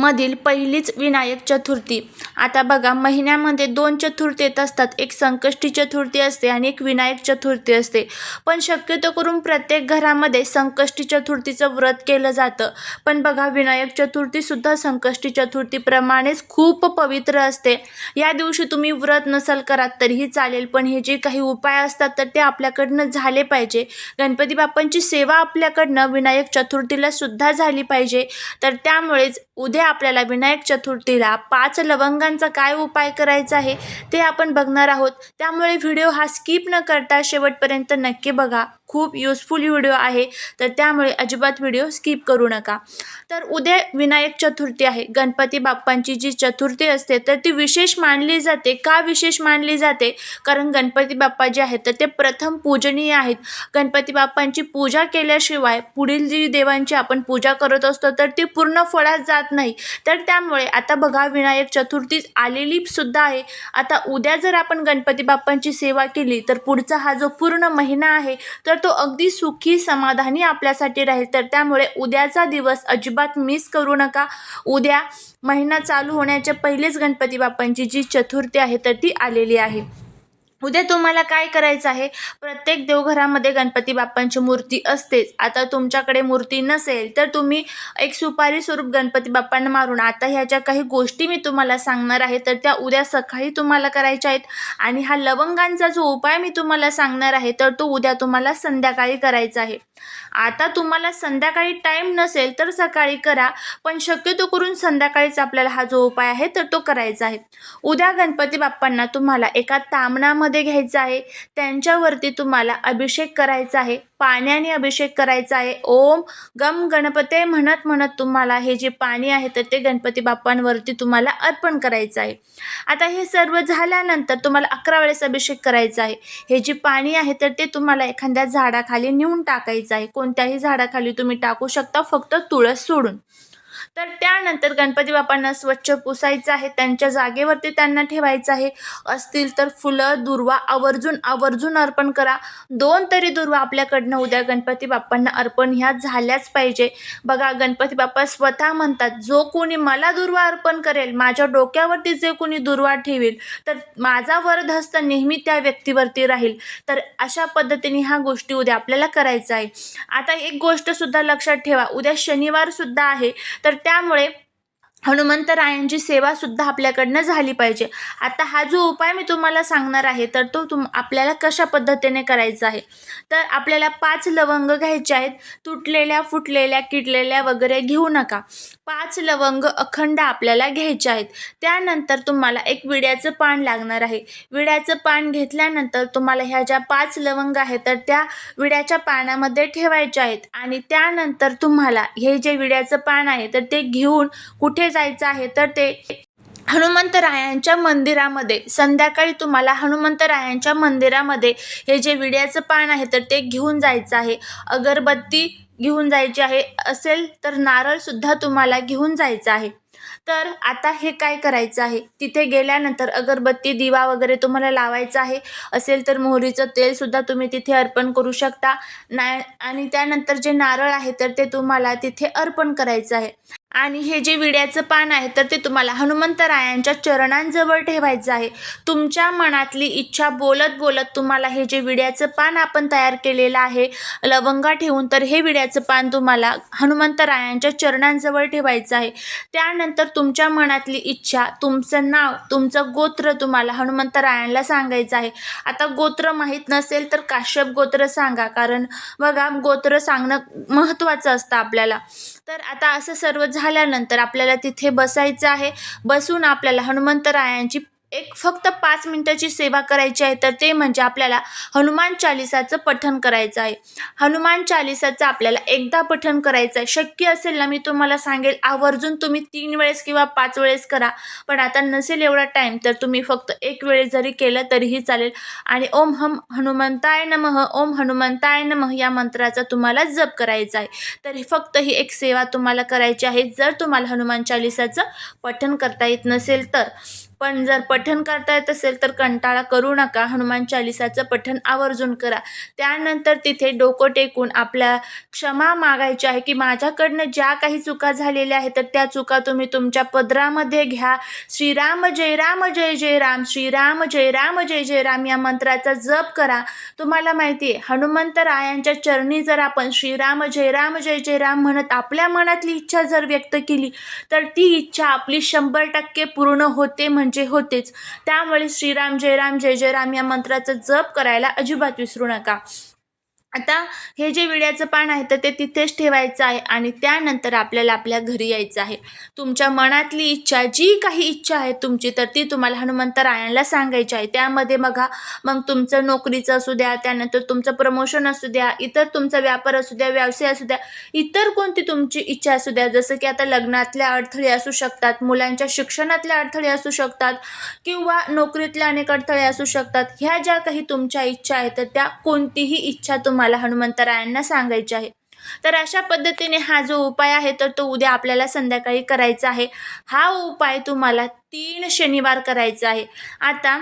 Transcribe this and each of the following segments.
मधील पहिलीच विनायक चतुर्थी. आता बघा महिन्यामध्ये दोन चतुर्थी येत असतात. एक संकष्टी चतुर्थी असते आणि एक विनायक चतुर्थी असते. पण शक्यतो करून प्रत्येक घरामध्ये संकष्टी चतुर्थीचं व्रत केलं जातं. पण बघा विनायक चतुर्थीसुद्धा संकष्टी चतुर्थीप्रमाणेच खूप पवित्र असते. या दिवशी तुम्ही व्रत नसाल करात तरीही चालेल पण हे जे काही उपाय असतात तर ते आपल्याकडनं झाले पाहिजे. गणपती बाप्पांची सेवा आपल्याकडनं विनायक चतुर्थीला सुद्धा झाली पाहिजे. तर त्यामुळेच उद्या आपल्याला विनायक चतुर्थीला पाच लवंगांचा काय उपाय करायचा आहे ते आपण बघणार आहोत. त्यामुळे व्हिडिओ हा स्किप न करता शेवटपर्यंत नक्की बघा. खूप युजफुल व्हिडिओ आहे. तर त्यामुळे अजिबात व्हिडिओ स्किप करू नका. तर उद्या विनायक चतुर्थी आहे. गणपती बाप्पांची जी चतुर्थी असते तर ती विशेष मानली जाते. का विशेष मानली जाते? कारण गणपती बाप्पा जे आहेत तर ते प्रथम पूजनीय आहेत. गणपती बाप्पांची पूजा केल्याशिवाय पुढील जी देवांची आपण पूजा करत असतो तर ती पूर्ण फळात जात नाही. तर त्यामुळे आता बघा विनायक चतुर्थी आलेली सुद्धा आहे. आता उद्या जर आपण गणपती बाप्पांची सेवा केली तर पुढचा हा जो पूर्ण महिना आहे तर तो अगदी सुखी समाधानी आपल्यासाठी राहील. तर त्यामुळे उद्याचा दिवस अजिबात मिस करू नका. उद्या महिना चालू होण्याच्या पहिलेच गणपती बाप्पांची जी चतुर्थी आहे तर ती आलेली आहे. उद्या तुम्हाला काय करायचं आहे? प्रत्येक देवघरामध्ये गणपती बाप्पांची मूर्ती असतेच. आता तुमच्याकडे मूर्ती नसेल तर तुम्ही एक सुपारी स्वरूप गणपती बाप्पांना मारून आता ह्या ज्या काही गोष्टी मी तुम्हाला सांगणार आहे तर त्या उद्या सकाळी तुम्हाला करायच्या आहेत. आणि हा लवंगांचा जो उपाय मी तुम्हाला सांगणार आहे तर तो उद्या तुम्हाला संध्याकाळी करायचा आहे. आता तुम्हाला संध्याकाळी टाईम नसेल तर सकाळी करा पण शक्यतो करून संध्याकाळीच आपल्याला हा जो उपाय आहे तर तो करायचा आहे. उद्या गणपती बाप्पांना तुम्हाला एका तामणामध्ये घ्यायचं आहे. त्यांच्यावरती तुम्हाला अभिषेक करायचा आहे. पाण्याने अभिषेक करायचा आहे. ओम गम गणपते म्हणत म्हणत तुम्हाला हे जे पाणी आहे तर ते गणपती बाप्पांवरती तुम्हाला अर्पण करायचं आहे. आता हे सर्व झाल्यानंतर तुम्हाला अकरा वेळेस अभिषेक करायचा आहे. हे जे पाणी आहे तर ते तुम्हाला एखाद्या झाडाखाली नेऊन टाकायचं आहे. कोणत्याही झाडाखाली तुम्ही टाकू शकता फक्त तुळस सोडून. तर त्यानंतर गणपती बाप्पांना स्वच्छ पुसायचं आहे त्यांच्या जागेवरती त्यांना ठेवायचं आहे. असतील तर फुलं दुर्वा आवर्जून आवर्जून अर्पण करा. दोन तरी दुर्वा आपल्याकडनं उद्या गणपती बाप्पांना अर्पण ह्या झाल्याच पाहिजे. बघा गणपती बाप्पा स्वतः म्हणतात जो कोणी मला दुर्वा अर्पण करेल माझ्या डोक्यावरती जे कोणी दुर्वा ठेवेल तर माझा वरदहस्त नेहमी त्या व्यक्तीवरती राहील. तर अशा पद्धतीने ह्या गोष्टी उद्या आपल्याला करायचं आहे. आता एक गोष्ट सुद्धा लक्षात ठेवा उद्या शनिवार सुद्धा आहे. तर तर त्यामुळे हनुमंतरायांची सेवासुद्धा आपल्याकडनं झाली पाहिजे. आता हा जो उपाय मी तुम्हाला सांगणार आहे तर तो तुम आपल्याला कशा पद्धतीने करायचा आहे? तर आपल्याला पाच लवंग घ्यायचे आहेत. तुटलेल्या फुटलेल्या किडलेल्या वगैरे घेऊ नका. पाच लवंग अखंड आपल्याला घ्यायचे आहेत. त्यानंतर तुम्हाला एक विड्याचं पान लागणार आहे. विड्याचं पान घेतल्यानंतर तुम्हाला ह्या ज्या पाच लवंग आहेत तर त्या विड्याच्या पानामध्ये ठेवायच्या आहेत. आणि त्यानंतर तुम्हाला हे जे विड्याचं पान आहे तर ते घेऊन कुठे जायचं आहे तर ते हनुमंतरायांच्या मंदिरामध्ये संध्याकाळी तुम्हाला हनुमंतरायांच्या मंदिरामध्ये हे जे विड्याचं पान आहे तर ते घेऊन जायचं आहे. अगरबत्ती घेऊन जायची आहे असेल तर नारळसुद्धा तुम्हाला घेऊन जायचं आहे. तर आता हे काय करायचं आहे? तिथे गेल्यानंतर अगरबत्ती दिवा वगैरे तुम्हाला लावायचा आहे. असेल तर मोहरीचं तेलसुद्धा तुम्ही तिथे अर्पण करू शकता. ना आणि त्यानंतर जे नारळ आहे तर ते तुम्हाला तिथे अर्पण करायचं आहे. आणि हे जे विड्याचं पान आहे तर ते तुम्हाला हनुमंतरायांच्या चरणांजवळ ठेवायचं आहे. तुमच्या मनातली इच्छा बोलत बोलत तुम्हाला हे जे विड्याचं पान आपण तयार केलेलं आहे लवंगा ठेवून तर हे विड्याचं पान तुम्हाला हनुमंतरायांच्या चरणांजवळ ठेवायचं आहे. त्यानंतर तुमच्या मनातली इच्छा तुमचं नाव तुमचं गोत्र तुम्हाला हनुमंतरायांना सांगायचं आहे. आता गोत्र माहीत नसेल तर काश्यप गोत्र सांगा कारण बघा गोत्र सांगणं महत्त्वाचं असतं आपल्याला. तर आता असं सर्व झाल्यानंतर आपल्याला तिथे बसायचं आहे. बसून आपल्याला हनुमंतरायांची एक फक्त पाच मिनटाची सेवा करायची आहे तर ते म्हणजे आपल्याला हनुमान चालिसाचं पठण करायचं आहे. हनुमान चालिसाचं आपल्याला एकदा पठण करायचं आहे. शक्य असेल ना मी तुम्हाला सांगेल आवर्जून तुम्ही तीन वेळेस किंवा पाच वेळेस करा पण आता नसेल एवढा टाईम तर तुम्ही फक्त एक वेळेस जरी केलं तरीही चालेल. आणि ओम हम हनुमंताय नमः ओम हनुमंताय नमः या मंत्राचा तुम्हाला जप करायचा आहे. तर फक्त ही एक सेवा तुम्हाला करायची आहे. जर तुम्हाला हनुमान चालिसाचं पठण करता येत नसेल तर. पण जर पठण करता येत असेल तर कंटाळा करू नका. हनुमान चालिसाचं पठण आवर्जून करा. त्यानंतर तिथे डोकं टेकून आपल्या क्षमा मागायची आहे की माझ्याकडनं ज्या काही चुका झालेल्या आहेत तर त्या चुका तुम्ही तुमच्या पदरामध्ये घ्या. श्रीराम जय राम जय जय राम श्रीराम जय राम जय जय राम या मंत्राचा जप करा. तुम्हाला माहिती आहे हनुमंतरायांच्या चरणी जर आपण श्रीराम जय राम जय जय राम म्हणत आपल्या मनातली इच्छा जर व्यक्त केली तर ती इच्छा आपली शंभर टक्के पूर्ण होते म्हणजे म्हणजे होतेच. त्यामुळे श्रीराम जय राम जय जय राम या मंत्राचा जप करायला अजिबात विसरू नका. आता हे जे विड्याचं पान आहे तर ते तिथेच ठेवायचं आहे आणि त्यानंतर आपल्याला आपल्या घरी यायचं आहे. तुमच्या मनातली इच्छा जी काही इच्छा आहे तुमची तर ती तुम्हाला हनुमंतरायांना सांगायची आहे. त्यामध्ये बघा मग तुमचं नोकरीचं असू द्या त्यानंतर तुमचं प्रमोशन असू द्या इतर तुमचा व्यापार असू द्या व्यवसाय असू द्या इतर कोणती तुमची इच्छा असू द्या जसं की आता लग्नातल्या अडथळे असू शकतात मुलांच्या शिक्षणातले अडथळे असू शकतात किंवा नोकरीतले अनेक अडथळे असू शकतात ह्या ज्या काही तुमच्या इच्छा आहेत तर त्या कोणतीही इच्छा तुम्हाला हनुमंतरायांना सांगायचे आहे. तर अशा पद्धतीने हा जो उपाय आहे तर तो उद्या आपल्याला संध्याकाळी करायचा आहे. हा उपाय तुम्हाला तीन शनिवार करायचा आहे. आता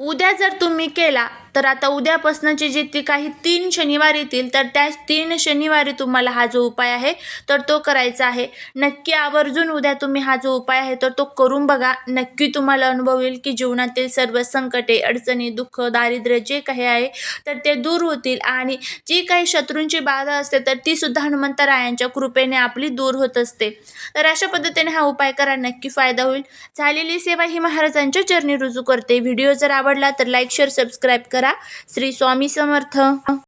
उद्या जर तुम्ही केला तर आता उद्यापासूनचे जे ती काही तीन शनिवार येतील तर त्या तीन शनिवारी तुम्हाला हा जो उपाय आहे तर तो करायचा आहे. नक्की आवर्जून उद्या तुम्ही हा जो उपाय आहे तर तो करून बघा. नक्की तुम्हाला अनुभव येईल की जीवनातील सर्व संकटे अडचणी दुःख दारिद्र्य जे काही आहे तर ते दूर होतील. आणि जी काही शत्रूंची बाधा असते तर ती सुद्धा हनुमंतरायांच्या कृपेने आपली दूर होत असते. तर अशा पद्धतीने हा उपाय करा नक्की फायदा होईल. झालेली सेवा ही महाराजांच्या चरणी रुजू करते. व्हिडिओ जर आवडला तर लाईक शेअर सबस्क्राईब करा. श्री स्वामी समर्थ.